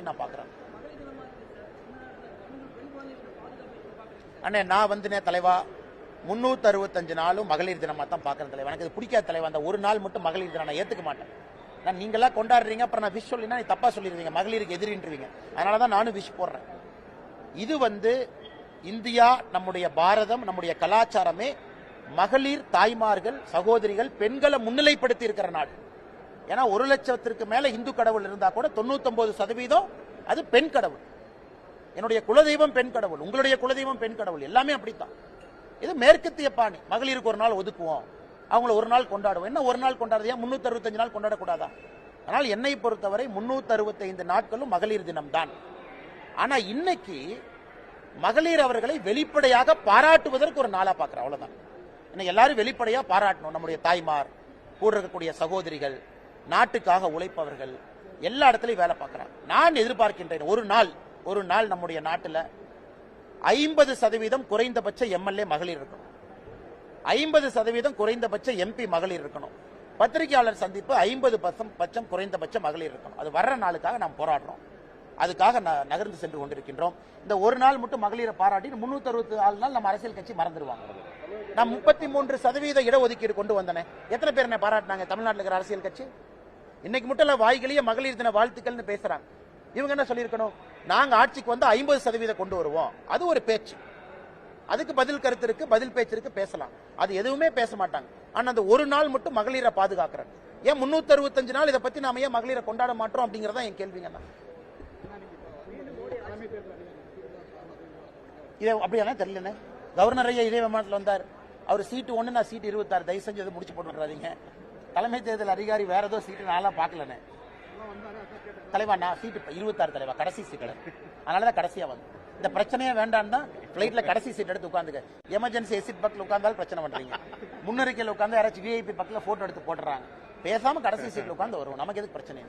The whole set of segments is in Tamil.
நான் பார்க்குறேன். அண்ணே நான் வந்துனே தலைவா முன்னூத்தி அறுபத்தஞ்சு நாளும் மகளிர் தினமா தான் பார்க்கறேன் தலைவா. எனக்கு இது பிடிக்காத தலைவா. அந்த ஒரு நாள் மட்டும் மகளிர் தினம் நான் ஏத்துக்க மாட்டேன். நான் நீங்களா கொண்டாடுறீங்க அப்புறம் நான் விஷ் சொல்லினா நீ தப்பா சொல்லிடுவீங்க. மகளிருக்கு எதிரின்றீங்க. அதனால தான் நானும் விஷ் போடுறேன். இது வந்து இந்தியா நம்முடைய பாரதம் நம்முடைய கலாச்சாரமே மகளிர் தாய்மார்கள் சகோதரிகள் பெண்களை முன்னிலைப்படுத்தி இருக்கிற நாடு. ஏன்னா ஒரு லட்சத்திற்கு மேல இந்து கடவுள் இருந்தா கூட தொண்ணூத்தி சதவீதம் அது பெண் கடவுள். என்னுடைய குலதெய்வம் பெண் கடவுள். உங்களுடைய குலதெய்வம் பெண் கடவுள். எல்லாமே அப்படித்தான். இது மேற்கத்திய பாணி. மகளிருக்கு ஒரு நாள் ஒதுக்குவோம். அவங்கள ஒரு நாள் கொண்டாடுவோம். என்ன ஒரு நாள் கொண்டாடுறது? ஏன் முன்னூத்தி அறுபத்தஞ்சு நாள் கொண்டாடக்கூடாதா அதனால் என்னை பொறுத்தவரை முன்னூத்தி அறுபத்தைந்து நாட்களும் மகளிர் தினம் தான் ஆனா இன்னைக்கு மகளிர் அவர்களை வெளிப்படையாக பாராட்டுவதற்கு ஒரு நாளா பாக்குறேன். அவ்வளவுதான். இன்னைக்கு எல்லாரும் வெளிப்படையா பாராட்டணும். நம்முடைய தாய்மார் கூட இருக்கக்கூடிய சகோதரிகள் நாட்டுக்காக உழைப்பவர்கள் எல்லா இடத்துலையும் வேலை பார்க்கறாங்க. நான் எதிர்பார்க்கின்றேன் ஒரு நாள் ஒரு நாள் நம்முடைய நாட்டில் ஐம்பது சதவீதம் குறைந்தபட்ச எம்எல்ஏ மகளிர் இருக்கணும். ஐம்பது சதவீதம் குறைந்தபட்ச எம்பி மகளிர் இருக்கணும். பத்திரிகையாளர் சந்திப்பு ஐம்பது பட்சம் குறைந்தபட்ச மகளிர் இருக்கணும். அது வர்ற நாளுக்காக நாம் போராடுறோம். அதுக்காக நகர்ந்து சென்று கொண்டிருக்கின்றோம். இந்த ஒரு நாள் மட்டும் மகளிரை பாராட்டி முன்னூத்தி அறுபத்தி ஆறு நாள் நம்ம அரசியல் கட்சி மறந்துடுவாங்க நான் முப்பத்தி மூன்று சதவீத இடஒதுக்கீடு கொண்டு வந்தனே. எத்தனை பேர் என்ன பாராட்டினாங்க? தமிழ்நாட்டில் இருக்கிற அரசியல் கட்சி? இன்னைக்கு மட்டும் இல்ல வாய்களையே மகளிர் தின வாழ்த்துக்கள்னு பேசுறாங்க. இவங்க என்ன சொல்லியிருக்கணும்? நாங்க ஆட்சிக்கு வந்து ஐம்பது சதவீதம் கொண்டு வருவோம். அது ஒரு பேச்சு. அதுக்கு பதில் கருத்து இருக்கு பதில் பேச்சு இருக்கு பேசலாம். அது எதுவுமே பேச மாட்டாங்க. ஆனா அந்த ஒரு நாள் மட்டும் மகளிரை பாதுகாக்கிறாங்க ஏன் முன்னூத்தி அறுபத்தஞ்சு நாள் இதை பத்தி நாம ஏன் மகளிரை கொண்டாட மாட்டோம் அப்படிங்கறத என் கேள்விங்க தான் இதை அப்படியானே தெரியலண்ணே. கவர்னர் ஐயா இதே விமானத்தில் வந்தார். அவர் சீட்டு ஒன்று நான் சீட்டு இருபத்தாறு. தயவு செஞ்சு அதை முடிச்சு போட்டுறாதீங்க தலைமை தேர்தல் அதிகாரி வேற ஏதோ சீட்டு நான்லாம் பார்க்கலண்ணே. தலைவா நான் சீட்டு இருபத்தாறு தலைவா கடைசி சீட் அதனால தான் கடைசியா வந்து இந்த பிரச்சனையே வேண்டாம் தான் ஃபிளைட்ல கடைசி சீட் எடுத்து உட்காந்துக்க. எமர்ஜென்சி எசிட் பக்கத்தில் உட்கார்ந்தாலும் பிரச்சனை பண்றீங்க. முன்னறிக்கையில் உட்காந்து யாராச்சும் விஐபி பக்கத்தில் போட்டோ எடுத்து போட்டுறாங்க. பேசாம கடைசி சீட்ல உட்காந்து வருவோம். நமக்கு எதுக்கு பிரச்சனை?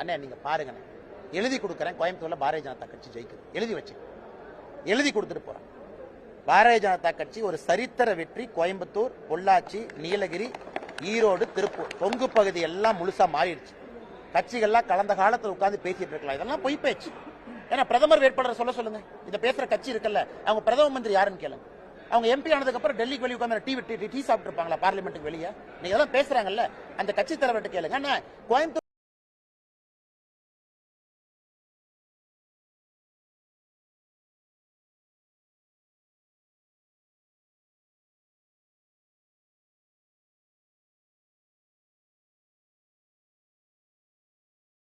அண்ணே நீங்க பாருங்கண்ணே. எழுதி கொடுக்குறேன். கோயம்புத்தூர்ல பாரதிய ஜனதா கட்சி ஜெயிக்குது. எழுதி வச்சு எழுதி கொடுத்துட்டு போறேன். பாரதிய ஜனதா கட்சி ஒரு சரித்திர வெற்றி கோயம்புத்தூர் பொள்ளாச்சி நீலகிரி ஈரோடு திருப்பூர். கொங்கு பகுதி எல்லாம் முழுசா மாறிடுச்சு. கட்சிகள்லாம் கலந்த காலத்துல உட்கார்ந்து பேசிட்டு இருக்கலாம். இதெல்லாம் பொய் பேச்சு. ஏன்னா பிரதமர் வேட்பாளர் சொல்ல சொல்லுங்க. இந்த பேசுற கட்சி இருக்குல்ல. அவங்க பிரதம மந்திரி யாருன்னு கேளுங்க. அவங்க எம்பி ஆனதுக்கு அப்புறம் டெல்லிக்கு வெளியே உட்காந்து டீ டீ டீ சாப்பிட்டு இருப்பாங்களா பார்லிமெண்ட்டுக்கு வெளியே? நீங்க எல்லாம் பேசுறாங்கல்ல. அந்த கட்சி தலைவர்கிட்ட கேளுங்க. ஆனா கோயம்புத்தூர்